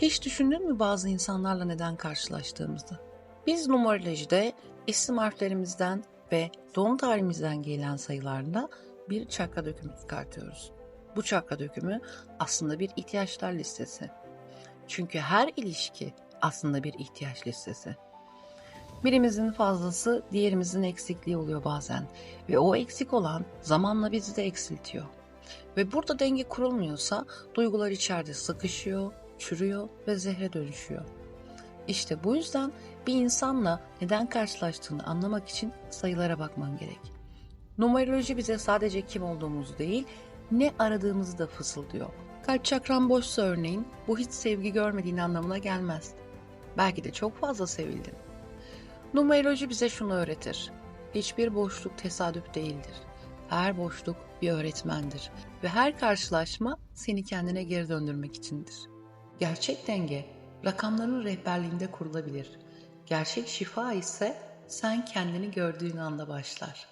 Hiç düşündün mü bazı insanlarla neden karşılaştığımızı? Biz numerolojide isim harflerimizden ve doğum tarihimizden gelen sayılarla bir çakra dökümü çıkartıyoruz. Bu çakra dökümü aslında bir ihtiyaçlar listesi. Çünkü her ilişki aslında bir ihtiyaç listesi. Birimizin fazlası diğerimizin eksikliği oluyor bazen ve o eksik olan zamanla bizi de eksiltiyor. Ve burada denge kurulmuyorsa duygular içeride sıkışıyor, çürüyor ve zehre dönüşüyor. İşte bu yüzden bir insanla neden karşılaştığını anlamak için sayılara bakman gerek. Numeroloji bize sadece kim olduğumuzu değil, ne aradığımızı da fısıldıyor. Kalp çakran boşsa örneğin bu hiç sevgi görmediğin anlamına gelmez. Belki de çok fazla sevildin. Numeroloji bize şunu öğretir. Hiçbir boşluk tesadüf değildir. Her boşluk bir öğretmendir ve her karşılaşma seni kendine geri döndürmek içindir. Gerçek denge rakamların rehberliğinde kurulabilir. Gerçek şifa ise sen kendini gördüğün anda başlar.